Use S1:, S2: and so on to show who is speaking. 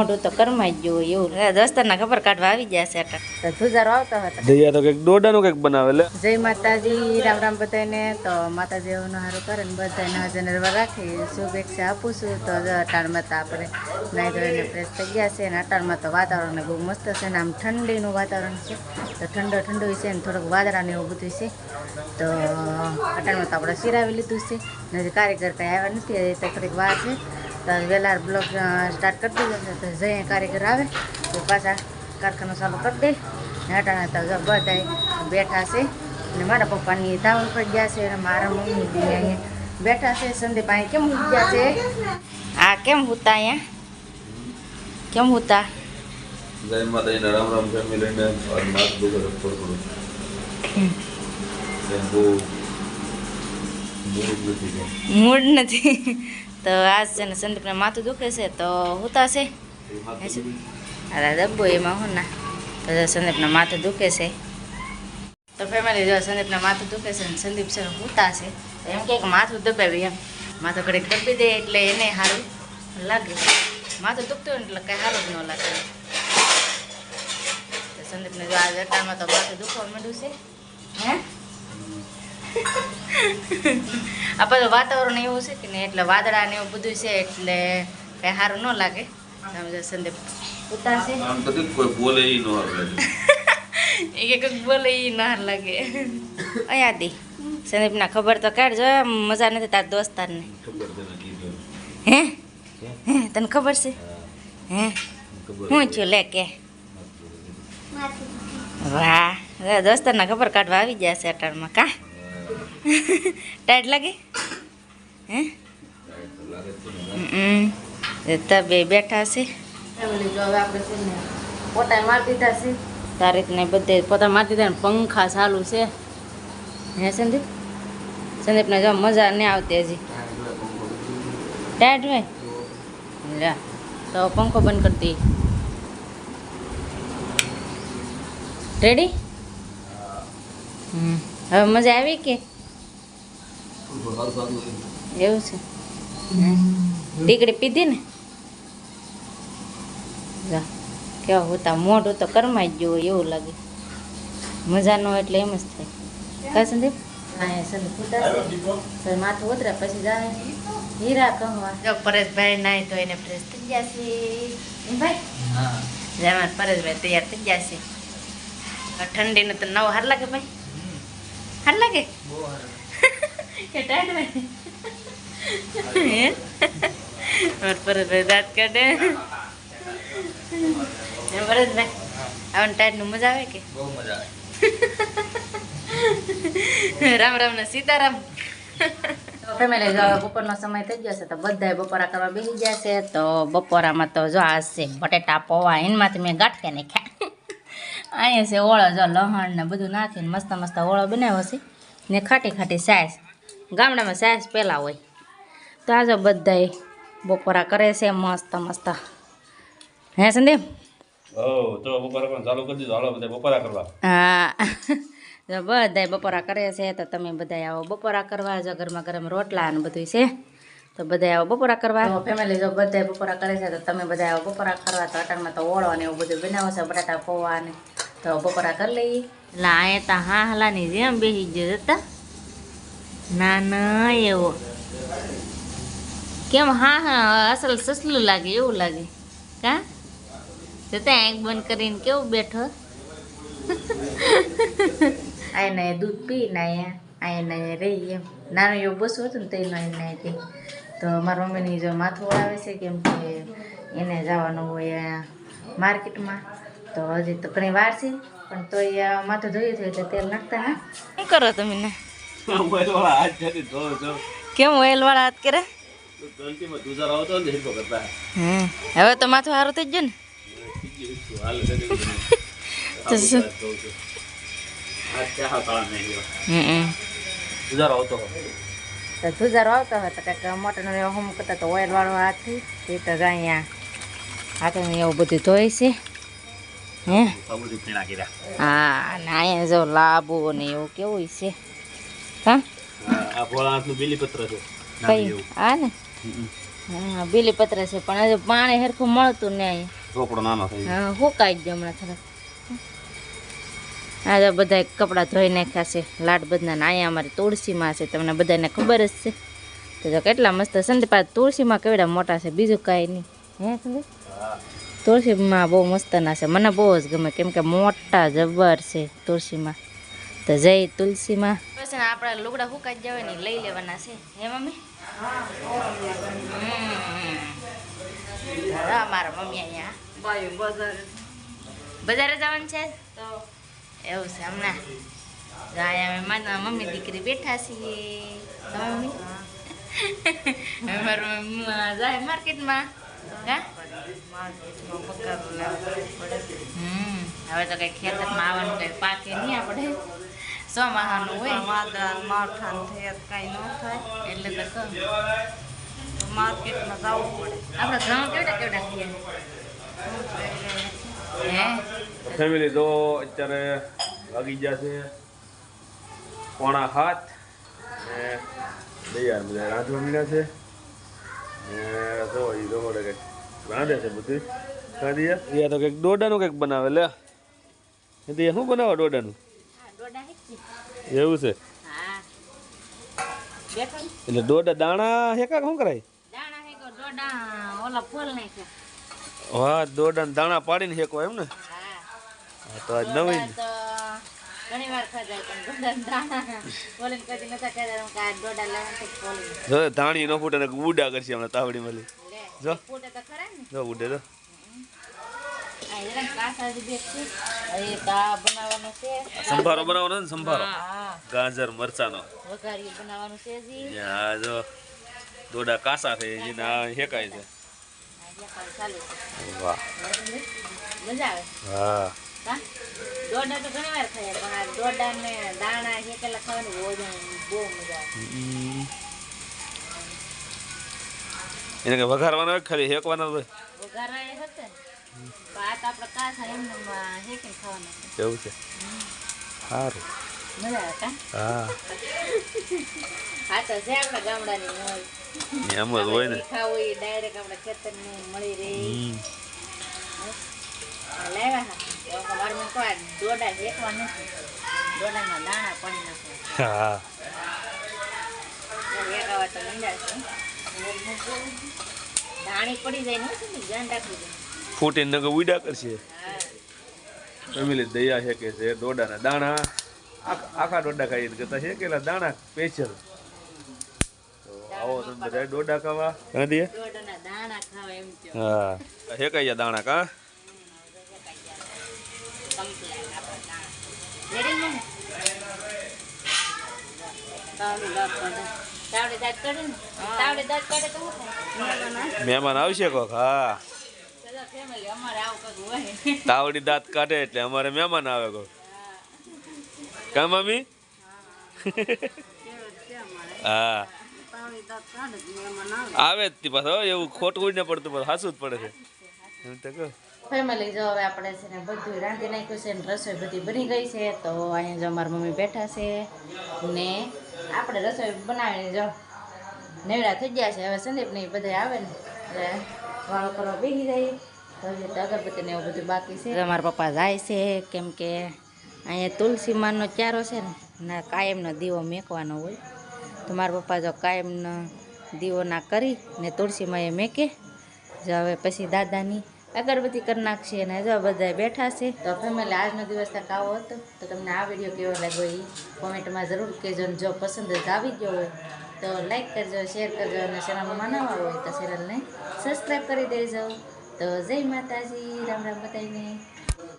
S1: મોઢું તો કરમાઈ જ ગયું એવું. હે, ખબર કાઢવા આવી ગયા છે અટા તો ધુજારો આવતો હતો.
S2: દૈયા તો કંઈક દોડાનું કંઈક બનાવે લે.
S1: જય માતાજી રામ રામ બધાને. તો માતાજીઓનું સારું કરે ને બધાને હાજર નરવા રાખી. શુભેચ્છા આપું છું. તો અટાણમાં તો આપણે નાઈ ધોઈને ફ્રેશ થઈ ગયા છે અને અટાણમાં તો વાતાવરણ બહુ મસ્ત છે ને આમ ઠંડીનું વાતાવરણ છે. તો ઠંડો ઠંડુ છે ને થોડુંક વાદળાને એવું બધું છે. તો અટાણમાં તો આપણે સિરાવી લીધું છે. ને હજી કારીગર કાંઈ આવ્યા નથી તો થોડીક વાર છે. તો વહેલા બ્લોક સ્ટાર્ટ કરી દીધો છે. તો જઈએ કારીગર આવે તો પાછા કારખાનું ચાલુ કરી દે. ને તો બધા બેઠા છે. અને મારા પપ્પાની ધાવણ પર ગયા છે અને મારા મમ્મી બી અહીંયા બેઠા છે. સંદીપ અહીંયા કેમ ગયા છે? આ કેમ હોતા અહીંયા? કેમ હોતા?
S2: જય માતાજીના રામ રામ ફેમિલીને નાચ બગર થોડું થોડું. બહુ મૂડ નથી
S1: મૂડ નથી. તો આજ છે ને સંદીપને માથું દુખે છે, તો હુતા છે. અરે ડબ્બો એમાં હું ના, તો સંદીપને માથું દુખે છે. તો ફેમિલી જો સંદીપના માથું દુખે છે સંદીપ છે ને હુતા છે, તો એમ કે માથું દબાવી એમ. માથું ઘડીક દબી દે એટલે એને સારું લાગે. માથું દુખતું હોય એટલે કંઈ સારું જ ન લાગે. સંદીપને જો આ જટામાં તો માથું દુખવા માંડ્યું છે. હે? આપણે વાતાવરણ એવું છે કે ને એટલે વાદળા ને એવું બધું છે એટલે કંઈ સારું ન લાગે. સમજો સંદીપ ઉતા છે
S2: આમ તો કંઈક કોઈ બોલે ઈ નો
S1: એ કંઈક બોલે એ ના લાગે. અહીંયા દી સંદીપના ખબર તો કાઢજો મજા નથી તાર દોસ્તારને. હે? હે? તને ખબર છે? હે. હું? છું. લે કે. વાહ દોસ્તારના ખબર કાઢવા આવી ગયા છે અટાણમાં. કા? ટાઈટ લાગે? હે? હમ. બે બેઠા છે પોતા મારી દીધા છે. તારી રીતને બધે પોતા મારી દીધા પંખા ચાલુ છે. હે સંદીપ? સંદીપને જો મજા નહીં આવતી હજી. ટાઈટ હોય? તો પંખો બંધ કરી દઈએ. રેડી હમ. હવે મજા આવી કે? એવું છે. ટીકડી પીધી ને? જા. કેવા હોતા? મોઢું તો કરમાઈ જ ગયું હોય એવું લાગે. મજા ન એટલે એમ જ થાય. કા સંદીપ? હા સંદીપ માથું ઉતરે પછી જાય હીરા કહવા જો પરેશભાઈ નાય તો એને ફ્રેશ થઈ ગયા છે. ભાઈ? જેમાં પરેશભાઈ તૈયાર થઈ ગયા છે. ઠંડીનું તો નવો હાર લાગે ભાઈ. હાર લાગે. આવન ટાઈટનું મજા આવે કે?
S2: બહુ મજા
S1: રામ રામ ને સીતારામ. ફેમિલી જો બપોરનો સમય થઈ ગયો છે તો બધાય બપોરા કરવા બેસી ગયા છે. તો બપોરામાં તો જો આ છે બટેટા પૌવા એનમાંથી મેં ગાંઠિયા નાખ્યા. અહીંયા છે ઓળો જો લહણ ને બધું નાખીને મસ્ત મસ્ત ઓળો બનાવ્યો છે. ને ખાટી ખાટી સાસ ગામડામાં સાસ પહેલાં હોય. તો આજે બધાય બપોરા કરે છે મસ્ત મસ્ત. હે સંદીપ?
S2: તો બપોરે પણ ચાલુ કરી દીધું. હાલો બધા બપોરા કરવા.
S1: હા. જો બધાય બપોરા કરે છે તો તમે બધા આવો બપોરા કરવા. જો ગરમા ગરમ રોટલા અને બધું છે તો બધા આવો બપોરા કરવા. ફેમિલી જો બધા બપોરા કરે છે તો તમે બધા આવો બપોરા કરવા. તો અટાણમાં તો ઓળો ને એવું બધું બનાવો છે બટાટા પૌવા ને તો બપોરા કરી લઈએ. એટલે અહીંયા તો હા હલાની જેમ બેસી ગયો હતા ના ના એવો. કેમ હા હા અસલ સસલું લાગે એવું લાગે. કા? જતા આંખ બંધ કરીને કેવું બેઠો? આને દૂધ પી ને અહીંયા આઈને રહી એમ. નાનો એવો બસો હતો ને તેનો એને આઈને તો. મારા મમ્મીની જો માથું આવે છે કેમ કે એને જવાનું હોય માર્કેટમાં. તો હજી તો ઘણી વાર છે પણ તોય માથું ધોયું થયું એટલે તેલ નાખતા ના શું કરો તમે કેમ ઓઇલ વાળા હાથ કરે? હવે તો માથું સારું થઈ ગયું ને?
S2: હાલ
S1: તો શું?
S2: હાથ ચા કાળા નહીં
S1: હમ તો ધુજારો આવતો હોય તો કંઈક મોટરનો હોમ હમ કરતા તો ઓઇલ વાળો હાથથી એ તો અહીંયા હાથે એવું બધું ધોઈ છે. હે? હા ને અહીંયા જો લાંબુ ને એવું કેવું છે. હા?
S2: આ ભોળા હાથનું બીલીપત્ર છે.
S1: કઈ? આ ને? હા બીલીપત્ર છે પણ હજુ પાણી હરખું મળતું નહીં
S2: ચોપડો નાનો થઈ
S1: હા હુકાઈ જ હમણાં થોડાક. આજે બધા કપડાં ધોઈ નાખ્યા છે લાડ બધાના. અહીંયા અમારી તુલસીમાં છે તમને બધાને ખબર જ છે. તો જો કેટલા મસ્ત સંદીપા તુલસીમાં કેવડા મોટા છે બીજું કાંઈ નહીં. હે સંદીપ? તુલસીમાં બહુ મસ્તના છે. મને બહુ જ ગમે કેમ કે મોટા જબર છે તુલસીમાં. તો જય તુલસીમાં. બસ ને આપણા લુગડા હુકાઈ જ જવાય ને લઈ લેવાના છે. હે મમ્મી? મારા મમ્મી અહીંયા. બજારે. જવાનું છે? તો. એવું છે હમણાં. અમે મારા મમ્મી દીકરી બેઠા છીએ. તમે મમ્મી? હવે મારું જાય માર્કેટમાં. હા? હમ. હવે તો કઈ ખેતરમાં આવવાનું કઈ પાકે નહીં આપણે. ચોમાસાનું હોય. એટલે તો કહું.
S3: માર્કેટમાં જવું પડે.
S1: આપણે ઘઉં કેવડા કેવડા થયા? હે?
S2: ફેમિલી તો અત્યારે લાગી છે પોણા હાથ ને દૈયાર બધા રાંધવા મળ્યા છે. ને તો એ રોડે કંઈક રાંધે છે બધું ખાધી તો કંઈક દોડાનું કંઈક બનાવે લે. એ તો શું બનાવો દોડાનું? એવું છે? એટલે દોડા દાણા હેકા શું કરાય?
S1: દાણા હેકો ડોડા ઓલા ફૂલ નાખ્યા.
S2: હા દોડાના દાણા પાડીને હેકો એમ ને? તો આજ નવી ધાણી ન ફૂટે ને ઉડા કરશે હમણાં તાવડી મળી
S1: લે
S2: જો.
S1: ફૂટે તો ખરા ને.
S2: જો ઉડે તો
S1: આ હેરાન કાસા જ બે છે એ તા બનાવવાનો છે
S2: સંભારો બનાવવાનો ને સંભારો? ગાજર, મરચાનો.
S1: બનાવવાનું છે જી
S2: દોડા કાસા થઈ જેને આ હેકાય છે.
S1: છે
S2: વાહ
S1: ને
S2: એને વઘારવાનો ખાલી હેકવાનો હોય?
S1: વઘારા હશે ને
S2: એવું છે? સારું હા. એમ જ હોય ને.
S1: હા દાણા પડી મંડા છે. દાણી પડી જાય
S2: ફૂટીને નગર ઉડા કરશે ફેમિલી દયા હેકે છે દોડાના દાણા. આખા આખા દોડા ખાઈને કરતા હેકેલા દાણા સ્પેશિયલ. તો આવો તમે બધા દોડા ખાવા. ગાંધી
S1: દોડાના દાણા ખાવા એમ કહો
S2: હા. હેકાઈ ગયા દાણા કા? મહેમાન આવશે કોક? હા. તાવડી દાંત કાઢે એટલે અમારે મહેમાન આવે કો કા મમ્મી? હા. આવે જ તી પાછો એવું ખોટું જ ન પડતું પણ હાસું જ પડે છે. એમ તો કહો.
S1: ફેમિલી જો હવે આપણે છે ને બધું રાંધી નાખ્યું છે ને રસોઈ બધી બની ગઈ છે તો અહીંયા જો અમારા મમ્મી બેઠા છે ને આપણે રસોઈ બનાવીને જો નેવડા થઈ ગયા છે. હવે સંદીપ ને બધા આવે ને એટલે વાળો કરવા બેસી જાય તો હજી તો અગરબત્તી ને એવું બધું બાકી છે. મારા પપ્પા જાય છે કેમ કે અહીંયા તુલસી માનો ચારો છે ને ના કાયમનો દીવો મેકવાનો હોય. તો મારા પપ્પા જો કાયમનો દીવો ના કરી ને તુલસીમાં એ મેકે જો હવે પછી દાદાની અગરબત્તી કરી નાખશે અને જો બધા બેઠા છે. તો ફેમિલી આજનો દિવસ તક આવો હતો. તો તમને આ વીડિયો કેવો લાગ્યો એ કોમેન્ટમાં જરૂર કહેજો અને જો પસંદ જ આવી ગયો હોય તો લાઈક કરજો શેર કરજો અને ચેનલમાં નવા હોય તો ચેનલને સબસ્ક્રાઈબ કરી દેજો. તો જય માતાજી રામ રામ બધાને